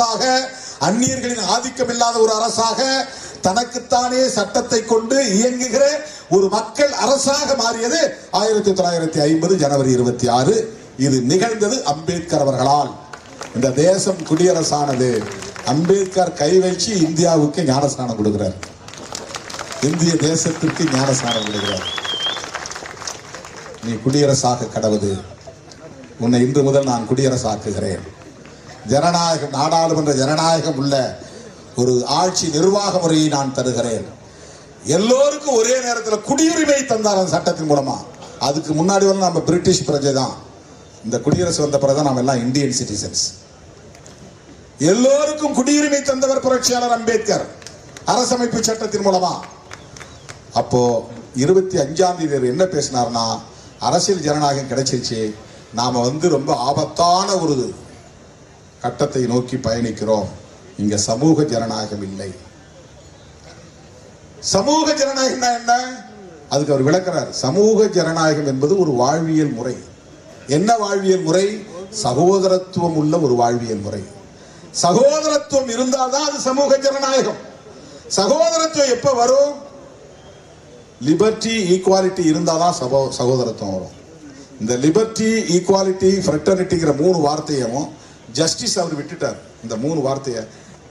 அரசாக அந்நியர்களின் ஆதிக்கம் இல்லாத ஒரு அரசாக தனக்குத்தானே சட்டத்தை கொண்டு இயங்குகிற ஒரு மக்கள் அரசாக மாறியது ஆயிரத்தி தொள்ளாயிரத்தி ஐம்பது ஜனவரி இருபத்தி ஆறு. இது நிகழ்ந்தது அம்பேத்கர் அவர்களால். இந்த தேசம் குடியரசானது. அம்பேத்கர் கை வச்சு இந்தியாவுக்கு ஞானஸ்நானம் கொடுக்கிறார். இந்திய தேசத்திற்கு ஞானஸ்நானம் கொடுக்கிறார். நீ குடியரசாக கடவுது உன்னை இன்று முதல் நான் குடியரசாக்குகிறேன். ஜனநாயகம் நாடாளுமன்ற ஜனநாயகம் உள்ள ஒரு ஆட்சி நிர்வாக முறையை நான் தருகிறேன். எல்லோருக்கும் ஒரே நேரத்தில் குடியுரிமை தந்தார் அந்த சட்டத்தின் மூலமா. அதுக்கு முன்னாடி வந்து நம்ம பிரிட்டிஷ் பிரஜை தான். இந்த குடியரசு வந்த பிறகு நம்ம எல்லாம் இந்தியன் சிட்டிசன்ஸ். எல்லோருக்கும் குடியுரிமை தந்தவர் புரட்சியாளர் அம்பேத்கர். அரசமைப்பு சட்டத்தின் மூலமா. அப்போ இருபத்தி அஞ்சாம் தேதி என்ன பேசினார்னா அரசியல் ஜனநாயகம் கிடைச்சிருச்சு. நாம வந்து ரொம்ப ஆபத்தான ஒரு கட்டத்தை நோக்கி பயணிக்கிறோம். இங்க சமூக ஜனநாயகம் இல்லை. சமூக ஜனநாயகம் என்ன? அதுக்கு அவர் விளக்கிறார். சமூக ஜனநாயகம் என்பது ஒரு வாழ்வியல் முறை. என்ன வாழ்வியல் முறை? சகோதரத்துவம் உள்ள ஒரு வாழ்வியல் முறை. சகோதரத்துவம் இருந்தால்தான் அது சமூக ஜனநாயகம். சகோதரத்துவம் எப்ப வரும்? லிபர்ட்டி ஈக்குவாலிட்டி இருந்தாதான் சகோ சகோதரத்துவம் வரும். இந்த லிபர்ட்டி ஈக்குவாலிட்டி ஃப்ரெட்டர்னிட்டிங்கிற மூணு வார்த்தையும் ஜஸ்டிஸ் அவர் விட்டுட்டார். இந்த மூணு வார்த்தையை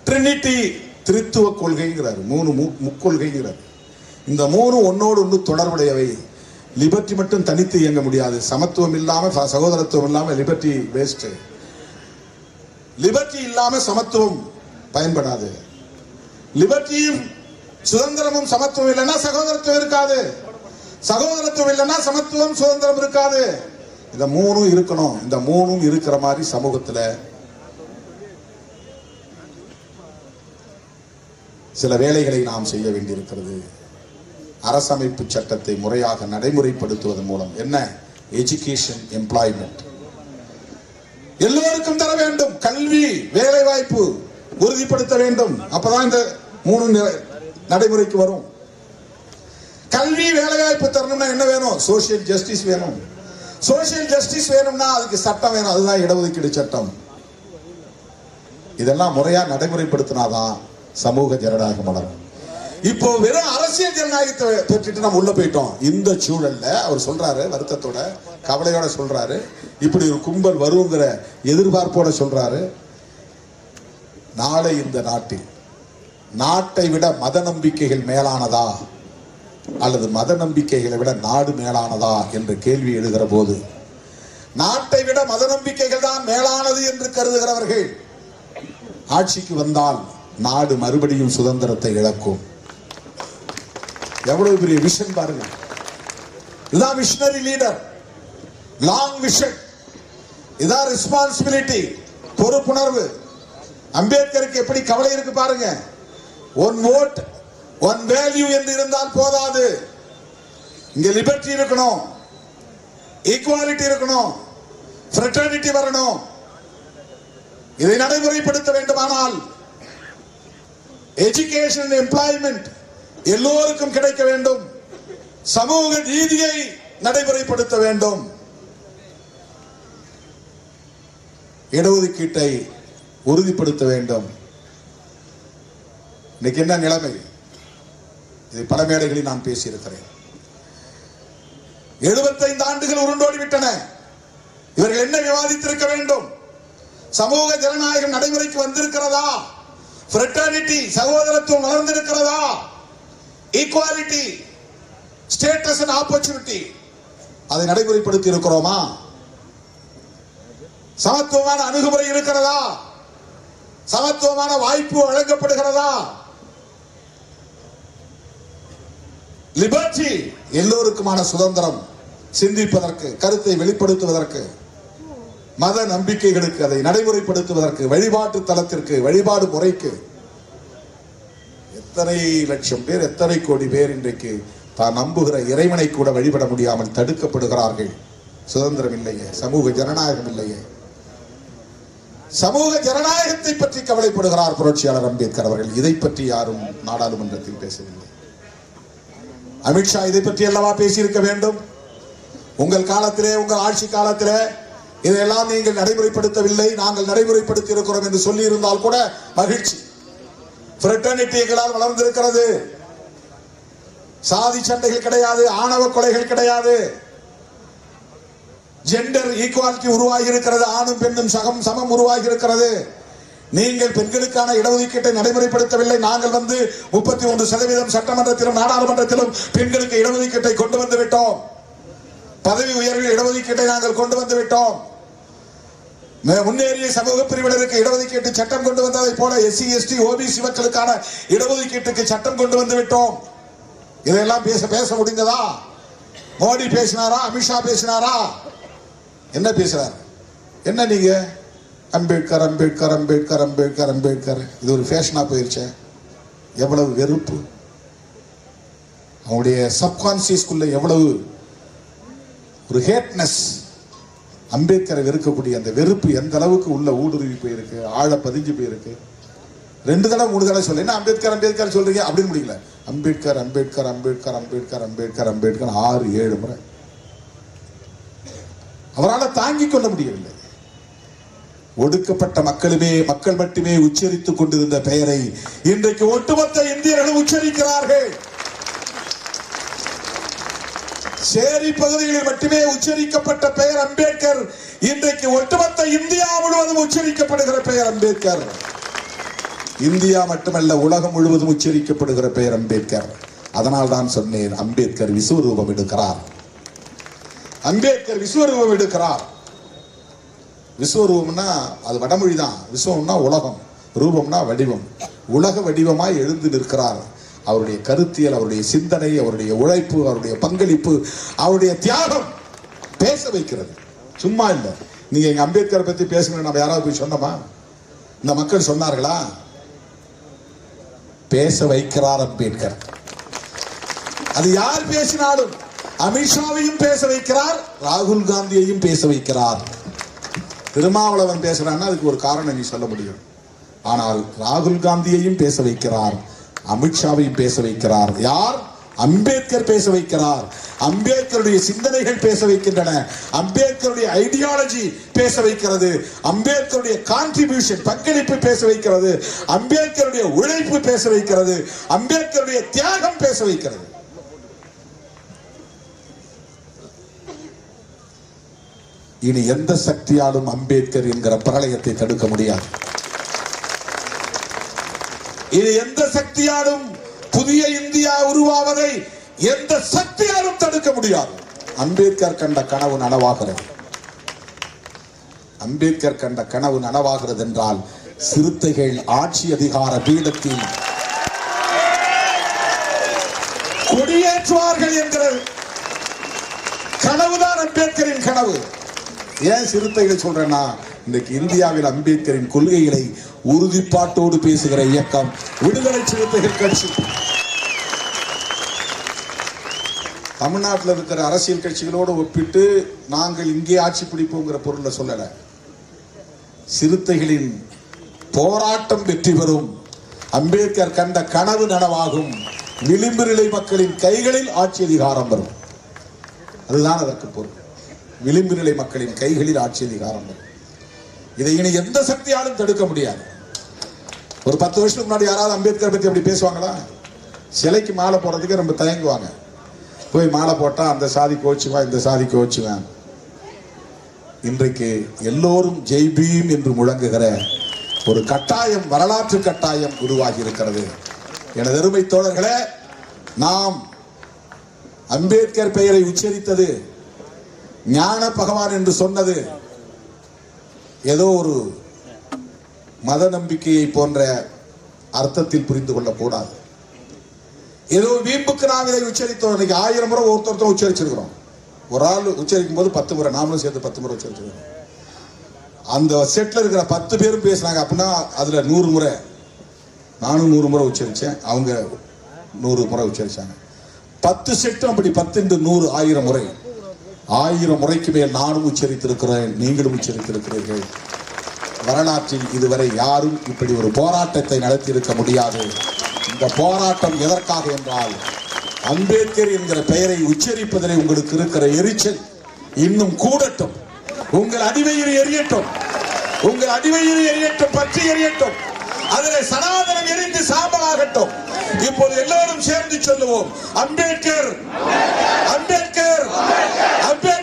ட்ரினிட்டி திருத்துவ கொள்கைங்கிறார். மூணு மு முக்கொள்கைங்கிறார். இந்த மூணு ஒன்னோடு ஒன்று தொடர்புடையவை. லிபர்ட்டி மட்டும் தனித்து இயங்க முடியாது. சமத்துவம் இல்லாமல் சகோதரத்துவம் இல்லாமல் லிபர்ட்டி வேஸ்ட்டு லிபர்ட்டி இல்லாமல் சமத்துவம் பயன்படாது. லிபர்ட்டியும் சுதந்திரமும் சமத்துவம் இல்லைன்னா சகோதரத்துவம் இருக்காது. சகோதரத்துவம் இல்லைன்னா சமத்துவம் சுதந்திரம் இருக்காது. இந்த மூணும் இருக்கணும். இந்த மூணும் இருக்கிற மாதிரி சமூகத்தில் சில வேலைகளை நாம் செய்ய வேண்டியிருக்கிறது. அரசமைப்பு சட்டத்தை முறையாக நடைமுறைப்படுத்துவதன் மூலம் என்ன? எஜுகேஷன் எம்ப்ளாய்மெண்ட் எல்லோருக்கும் தர வேண்டும். கல்வி வேலை வாய்ப்பு உறுதிப்படுத்த வேண்டும். அப்பதான் இந்த மூணு நடைமுறைக்கு வரும். கல்வி வேலை வாய்ப்பு தரணும்னா என்ன வேணும்? சோசியல் ஜஸ்டிஸ் வேணும். சோசியல் ஜஸ்டிஸ் வேணும்னா அதுக்கு சட்டம் வேணும். அதுதான் இடஒதுக்கீடு சட்டம். இதெல்லாம் முறையா நடைமுறைப்படுத்தினாதான் சமூக ஜனநாயகம் வளரும். இப்போ வெறும் அரசியல் ஜனநாயகத்தை பெற்றுட்டு நம்ம உள்ள போயிட்டோம். இந்த சூழல்ல அவர் சொல்றாரு வருத்தத்தோட கவலையோட சொல்றாரு. இப்படி ஒரு கும்பல் வருங்கிற எதிர்பார்ப்போட சொல்றாரு. நாளை இந்த நாட்டில் நாட்டை விட மத நம்பிக்கைகள் மேலானதா? அல்லது மத நம்பிக்கைகளை விட நாடு மேலானதா என்ற கேள்வி எழுகிற போது நாட்டை விட மத நம்பிக்கைகள் தான் மேலானது என்று கருதுகிறவர்கள் ஆட்சிக்கு வந்தால் நாடு மறுபடியும் சுதந்திரத்தை இழக்கும். எவ்வளவு பெரிய விஷன் பாருங்க. இதுதான் விஷனரி லீடர் லாங் விஷன் இதான் ரெஸ்பான்சிபிலிட்டி பொறுப்புணர்வு. அம்பேத்கருக்கு எப்படி கவலை இருக்கு பாருங்க. ஒன் ஓட் ஒன் வேல்யூ என்று இருந்தால் போதாது. இங்க லிபர்டி இருக்கணும். ஈக்குவாலிட்டி இருக்கணும். ஃப்ரெட்டர்னிட்டி வரணும். இதை நடைமுறைப்படுத்த வேண்டுமானால் எஜுகேஷன் எம்ப்ளாய்மெண்ட் எல்லோருக்கும் கிடைக்க வேண்டும். சமூக நீதியை நடைமுறைப்படுத்த வேண்டும். இடஒதுக்கீட்டை உறுதிப்படுத்த வேண்டும். இன்னைக்கு என்ன நிலைமை? இதை பல மேடைகளில் நான் பேசியிருக்கிறேன். எழுபத்தைந்து ஆண்டுகள் உருண்டோடி விட்டன இவர்கள் என்ன விவாதித்திருக்க வேண்டும்? சமூக ஜனநாயகம் நடைமுறைக்கு வந்திருக்கிறதா? ஃப்ரெட்டர்னிட்டி சகோதரத்துவம் வளர்ந்திருக்கிறதா? ஈக்குவாலிட்டி ஸ்டேட்டஸ் அண்ட் ஆப்பர்ச்சுனிட்டி அதை நடைமுறைப்படுத்தி இருக்கிறோமா? சமத்துவமான அணுகுமுறை இருக்கிறதா? சமத்துவமான வாய்ப்பு வழங்கப்படுகிறதா? லிபர்ட்டி எல்லோருக்குமான சுதந்திரம். சிந்திப்பதற்கு கருத்தை வெளிப்படுத்துவதற்கு மத நம்பிக்கைகளுக்கு அதை நடைமுறைப்படுத்துவதற்கு வழிபாட்டு தலத்திற்கு வழிபாடு முறைக்கு. எத்தனை லட்சம் பேர் எத்தனை கோடி பேர் இன்றைக்கு தான் நம்புகிற இறைவனை கூட வழிபட முடியாமல் தடுக்கப்படுகிறார்கள். சுதந்திரம் இல்லையே சமூக ஜனநாயகம் இல்லையே. சமூக ஜனநாயகத்தை பற்றி கவலைப்படுகிறார் புரட்சியாளர் அம்பேத்கர் அவர்கள். இதை பற்றி யாரும் நாடாளுமன்றத்தில் பேசவில்லை. அமித்ஷா இதை பற்றி அல்லவா பேசியிருக்க வேண்டும்? உங்கள் காலத்திலே உங்கள் ஆட்சி காலத்திலே இதையெல்லாம் நீங்கள் நடைமுறைப்படுத்தவில்லை நாங்கள் நடைமுறைப்படுத்தி இருக்கிறோம் என்று சொல்லி இருந்தால் கூட மகிழ்ச்சி. பிரெட்டர்னிட்டி எங்களால் வளர்ந்திருக்கிறது. சாதி சண்டைகள் கிடையாது ஆணவ கொலைகள் கிடையாது. ஜெண்டர் ஈக்குவாலிட்டி உருவாகி இருக்கிறது ஆணும் பெண்ணும் சகம் சமம் உருவாகி இருக்கிறது நீங்கள் பெண்களுக்கான இடஒதுக்கீட்டை நடைமுறைப்படுத்தவில்லை. நாங்கள் வந்து முப்பத்தி ஒன்று சதவீதம் சட்டமன்றத்திலும் நாடாளுமன்றத்திலும் பெண்களுக்கு இடஒதுக்கீட்டை கொண்டு வந்து விட்டோம் பதவி உயர்வில் இடஒதுக்கீட்டை நாங்கள் கொண்டு வந்து விட்டோம் மே- முன்னேறிய சமூக பிரிவினருக்கு இடஒதுக்கீட்டு சட்டம் கொண்டு வந்ததை போல எஸ்சி எஸ்டி ஓபிசி மக்களுக்கான இடஒதுக்கீட்டுக்கு சட்டம் கொண்டு வந்து விட்டோம் இதெல்லாம் பேச பேச முடிந்ததா? மோடி பேசினாரா? அமித்ஷா பேசினாரா? என்ன பேசுறாரு? என்ன நீங்க? அம்பேத்கர் அம்பேத்கர் அம்பேத்கர் அம்பேத்கர் அம்பேத்கர். இது ஒரு ஃபேஷனாக போயிருச்சே. எவ்வளவு வெறுப்பு. அவங்களுடைய சப்கான்சியஸ்குள்ளே எவ்வளவு ஒரு ஹேட்னஸ் அம்பேத்கரை வெறுக்கக்கூடிய அந்த வெறுப்பு எந்த அளவுக்கு உள்ள ஊடுருவி போயிருக்கு ஆழ பதிஞ்சு போயிருக்கு. ரெண்டு தடவை மூணு தடவை சொல்ல. என்ன அம்பேத்கர் அம்பேத்கர் சொல்றீங்க? அப்படின்னு முடியல. அம்பேத்கர் அம்பேத்கர் அம்பேத்கர் அம்பேத்கர் அம்பேத்கர் அம்பேத்கர். ஆறு ஏழு முறை. அவரால் தாங்கிக் கொள்ள முடியவில்லை. ஒடுக்கப்பட்ட மக்களுமே மக்கள் மட்டுமே உச்சரித்துக் கொண்டிருந்த பெயரை இன்றைக்கு ஒட்டுமொத்த இந்தியர்களும் உச்சரிக்கிறார்கள். சேரி பகுதிகளில் மட்டுமே உச்சரிக்கப்பட்ட பெயர் அம்பேத்கர் இன்றைக்கு ஒட்டுமொத்த இந்தியா முழுவதும் உச்சரிக்கப்படுகிற பெயர் அம்பேத்கர். இந்தியா மட்டுமல்ல உலகம் முழுவதும் உச்சரிக்கப்படுகிற பெயர் அம்பேத்கர். அதனால் தான் சொன்னேன் அம்பேத்கர் விஸ்வரூபம் எடுக்கிறார். அம்பேத்கர் விஸ்வரூபம் எடுக்கிறார். விஸ்வரூபம்னா அது வடமொழி தான் விஸ்வம்னா உலகம் ரூபம்னா வடிவம். உலக வடிவமாய் எழுந்து நிற்கிறார். அவருடைய கருத்தியல் அவருடைய சிந்தனை அவருடைய உழைப்பு அவருடைய பங்களிப்பு அவருடைய தியாகம் பேச வைக்கிறது. சும்மா இல்லை. நீங்க எங்க அம்பேத்கரை பத்தி பேசுங்க நம்ம யாராவது போய் சொன்னோமா? இந்த மக்கள் சொன்னார்களா? பேச வைக்கிறார் அம்பேத்கர். அது யார் பேசினாலும் அமித்ஷாவையும் பேச வைக்கிறார் ராகுல் காந்தியையும் பேச வைக்கிறார். திருமாவளவன் பேசுறான்னா அதுக்கு ஒரு காரணம் நீ சொல்ல முடியும். ஆனால் ராகுல் காந்தியையும் பேச வைக்கிறார் அமித்ஷாவையும் பேச வைக்கிறார். யார்? அம்பேத்கர் பேச வைக்கிறார். அம்பேத்கருடைய சிந்தனைகள் பேச வைக்கின்றன. அம்பேத்கருடைய ஐடியாலஜி பேச வைக்கிறது. அம்பேத்கருடைய கான்ட்ரிபியூஷன் பங்களிப்பு பேச வைக்கிறது. அம்பேத்கருடைய உழைப்பு பேச வைக்கிறது. அம்பேத்கருடைய தியாகம் பேச வைக்கிறது. இனி எந்த சக்தியாலும் அம்பேத்கர் என்கிற பிரளயத்தை தடுக்க முடியாது. இனி எந்த சக்தியாலும் புதிய இந்தியா உருவாவதை எந்த சக்தியாலும் தடுக்க முடியாது. அம்பேத்கர் கண்ட கனவு நனவாகிறது. அம்பேத்கர் கண்ட கனவு நனவாகிறது என்றால் சிறுத்தைகள் ஆட்சி அதிகார பீடத்தில் கொடியேற்றுவார்கள் என்கிற கனவுதான் அம்பேத்கரின் கனவு. ஏன் சிறுத்தைகள் சொல்றேன்னா இன்றைக்கு இந்தியாவில் அம்பேத்கரின் கொள்கைகளை உறுதிப்பாட்டோடு பேசுகிற இயக்கம் விடுதலை சிறுத்தைகள் கட்சி. தமிழ்நாட்டில் இருக்கிற அரசியல் கட்சிகளோடு ஒப்பிட்டு நாங்கள் இங்கே ஆட்சி பிடிப்போங்கிற பொருளை சொல்லல. சிறுத்தைகளின் போராட்டம் வெற்றி பெறும். அம்பேத்கர் கண்ட கனவு நனவாகும். விளிம்பு நிலை மக்களின் கைகளில் ஆட்சி அதிகாரம் வரும். அதுதான் அதற்கு பொருள். விளிம்பு நிலை மக்களின் கைகளில் ஆட்சி அதிகாரம் இதை இனி எந்த சக்தியாலும் தடுக்க முடியாது. ஒரு பத்து வருஷத்துக்கு முன்னாடி யாராவது அம்பேத்கர் பத்தி அப்படி பேசுவாங்களா? சிலைக்கு மாலை போடுறதுக்கு ரொம்ப தயங்குவாங்க. போய் மாலை போட்டா அந்த சாதி கோச்சுவேன் இந்த சாதி கோச்சுவேன் இன்றைக்கு எல்லோரும் ஜெய் பீம் என்று முழங்குகிற ஒரு கட்டாயம் வரலாற்று கட்டாயம் உருவாகி இருக்கிறது. எனது அருமை தோழர்களே நாம் அம்பேத்கர் பெயரை உச்சரித்தது ஞான பகவான் என்று சொன்னது ஏதோ ஒரு மத நம்பிக்கையை போன்ற அர்த்தத்தில் புரிந்து கொள்ளக்கூடாது ஏதோ வீம்புக்கு நாம் இதை உச்சரித்தோம். இன்னைக்கு ஆயிரம் முறை ஒருத்தர் உச்சரிச்சிருக்கிறோம். ஒரு ஆள் உச்சரிக்கும் போது பத்து முறை நாமளும் சேர்த்து பத்து முறை உச்சரிச்சிருக்கிறோம். அந்த செட்டில் இருக்கிற பத்து பேரும் பேசுனாங்க. அப்படின்னா அதில் நூறு முறை நானும் நூறு முறை உச்சரித்தேன் அவங்க நூறு முறை உச்சரித்தாங்க பத்து செட்டும் அப்படி பத்து நூறு ஆயிரம் முறை. ஆயிரம் முறைக்கு மேல் நானும் உச்சரித்திருக்கிறேன் நீங்களும் உச்சரித்திருக்கிறீர்கள். வரலாற்றில் இதுவரை யாரும் இப்படி ஒரு போராட்டத்தை நடத்தியிருக்க முடியாது. இந்த போராட்டம் எதற்காக என்றால் அம்பேத்கர் என்கிற பெயரை உச்சரிப்பதிலே உங்களுக்கு இருக்கிற எரிச்சல் இன்னும் கூடட்டும். உங்கள் அடிவயிறு எரியட்டும். உங்கள் அடிவயிறு எரியட்டும் பற்றி எரியட்டும். அதில் சனாதனம் எரிந்து சாம்பலாகட்டும். இப்போது எல்லோரும் சேர்ந்து சொல்லுவோம் அம்பேத்கர் அம்பேத்கர் அம்பேத்கர்